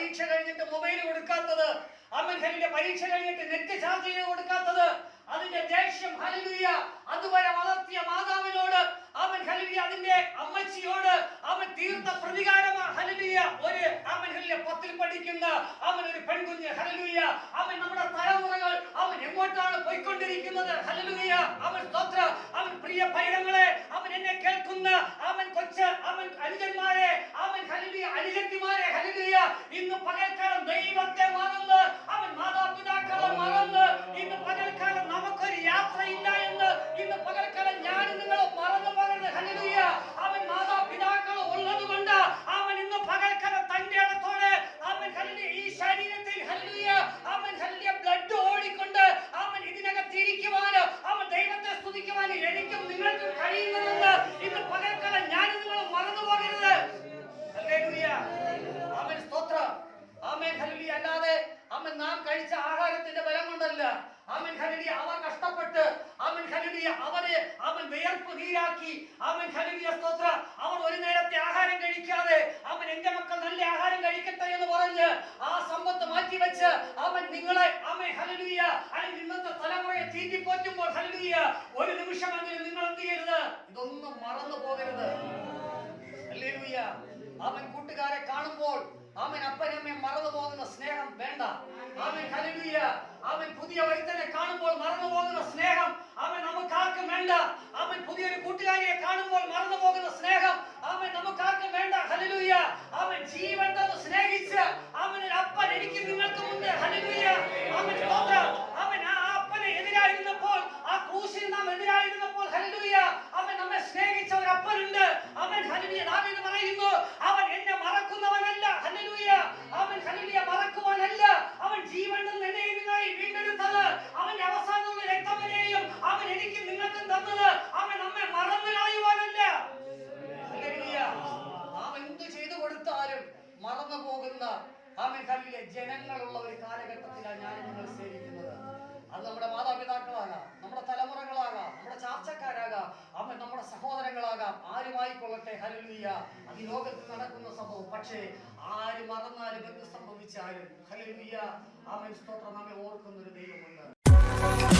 പരീക്ഷ കഴിഞ്ഞിട്ട് മൊബൈൽ കൊടുക്കാത്തത് അമ്മൻഹലിന്റെ പരീക്ഷ കഴിഞ്ഞിട്ട് നെറ്റ് ചാർജ് ചെയ്ത് കൊടുക്കാത്തത് അതിന്റെ ദേഷ്യം ഹലിയ അതുവരെ വളർത്തിയ മാതാവിനോട് അവൻ ഹലിയ അതിന്റെ അമ്മച്ചിയോട് അവൻ തീർത്ത പ്രതികാരമാണ് ഹലിയ ഒരു അവൻ ഹലിയ പത്തിൽ പഠിക്കുന്ന അവൻ ഒരു പെൺകുഞ്ഞ് ഹലിയ അവൻ നമ്മുടെ തലമുറകൾ അവൻ എങ്ങോട്ടാണ് പോയിക്കൊണ്ടിരിക്കുന്നത് ഹലിയ അവൻ സ്തോത്ര അവൻ പ്രിയ പൈരങ്ങളെ അവൻ എന്നെ കേൾക്കുന്ന അവൻ കൊച്ച് അവൻ അനുജന്മാരെ അവൻ ഹലിയ അനുജത്തിമാരെ ഹലിയ ഇന്ന് പകൽക്കാലം ദൈവത്തെ മറന്ന് അവൻ മാതാപിതാക്കളെ മറന്ന് ഇന്ന് പകൽക്കാലം നമുക്കൊരു യാത്രയില്ല എന്ന് ഇന്ന് പകൽക്കാലം ഞാൻ നിങ്ങൾ മറന്നു പകർന്ന് ഹലിയ അവൻ മാതാപിതാക്കൾ ഉള്ളത് കൊണ്ട് അവൻ ഇന്ന് പകൽക്കാലം തന്റെ ഇടത്തോടെ അവൻ ഹലിയ ഈ ശരീരത്തിൽ ഹലിയ അവൻ ഹലിയ ബ്ലഡ് ഓടിക്കൊണ്ട് അവൻ ഇരിക്കുവാന് അവൻ ദൈവത്തെ സ്തുതിക്കുവാനോ എനിക്കും നിങ്ങൾക്കും കഴിയുന്നതെന്ന് ഇന്ന് പകൽക്കാലം ഞാൻ നിങ്ങൾ മറന്നു പോകരുത്. സ്തോത്രം. അല്ലാതെ അവൻ നാം കഴിച്ച ആഹാരത്തിന്റെ ബലം കൊണ്ടല്ല. അവൻ ഹല്ലേലൂയ. അവർ കഷ്ടപ്പെട്ട് അവൻ ഹല്ലേലൂയ അവരെ അവൻ വിയർപ്പ് നീരാക്കി. അവൻ ഹല്ലേലൂയ. സ്തോത്ര. അവൻ ഒരു നേരത്തെ ആഹാരം കഴിക്കാതെ അവൻ എന്റെ മക്കൾ നല്ല ആഹാരം കഴിക്കട്ടെ എന്ന് പറഞ്ഞ് ആ സമ്പത്ത് മാറ്റി വെച്ച് അവൻ നിങ്ങളെ അവൻ ഹല്ലേലൂയ അല്ലെങ്കിൽ ഇന്നത്തെ ഹല്ലേലൂയ ഒരു നിമിഷമെങ്കിലും നിങ്ങൾ എന്ത് ചെയ്യരുത്? ഇതൊന്നും മറന്നു പോകരുത്. അവൻ കൂട്ടുകാരെ കാണുമ്പോൾ അവൻ അപ്പനമ്മയെ മറന്നു പോകുന്ന സ്നേഹം വേണ്ട. അവൻ ഹല്ലേലൂയ. അവൻ പുതിയ ഒരുത്തനെ കാണുമ്പോൾ മറന്നു പോകുന്ന സ്നേഹം അവൻ നമുക്കാർക്കും വേണ്ട. അവൻ പുതിയൊരു കൂട്ടുകാരിയെ കാണുമ്പോൾ മറന്നു പോകുന്ന സ്നേഹം അവൻ നമുക്കാർക്കും വേണ്ട. ഹല്ലേലൂയ. അവൻ ജീവൻ സ്നേഹിച്ച് അവൻ അപ്പൻ എനിക്ക് നിങ്ങൾക്ക് മുന്നേ. സ്തോത്രം. അവൻ ആ അപ്പനെ എതിരായിരുന്നപ്പോൾ ആ ക്രൂശിൽ നാം എതിരായിരുന്നപ്പോൾ ഹല്ലേലൂയ അവൻ നമ്മെ സ്നേഹിച്ച ഒരു അപ്പനുണ്ട് അവൻ ഹല്ലേലൂയ ദാവീദ് പറയുന്നു അവൻ എന്നെ മറക്കുന്നവനല്ല ഹല്ലേലൂയ അവൻ ഹല്ലേലൂയ മറക്കുവാനല്ല അവൻ ജീവൻ തന്ന് എന്നെ ഇതിനായി വീണ്ടെടുത്തത് അവന്റെ അവസാനമുള്ള രക്തം വരെയും അവൻ എനിക്ക് നിങ്ങൾക്കും തന്നത് അവൻ നമ്മെ മറന്നു കളയുവാനല്ല ഹല്ലേലൂയ. നാം എന്ത് ചെയ്തു കൊടുത്താലും മറന്നു പോകുന്ന കല്ലിലെ ജനങ്ങളുള്ള ഒരു കാലഘട്ടത്തിലാണ് ഞാൻ നിങ്ങൾ സേവിക്കുന്നത്. അത് നമ്മുടെ മാതാപിതാക്കളാകാം നമ്മുടെ തലമുറകളാകാം നമ്മുടെ ചാർച്ചക്കാരാകാം അവൻ നമ്മുടെ സഹോദരങ്ങളാകാം. ആരുമായിക്കൊള്ളട്ടെ? ഹല്ലേലൂയ. അത് ലോകത്ത് നടക്കുന്ന സംഭവം. പക്ഷേ ആര് മറന്നാലും എന്ത് സംഭവിച്ചാലും ഹല്ലേലൂയ. അവൻ സ്തോത്രം. നമ്മെ ഓർക്കുന്ന ഒരു ദൈവമുണ്ട്.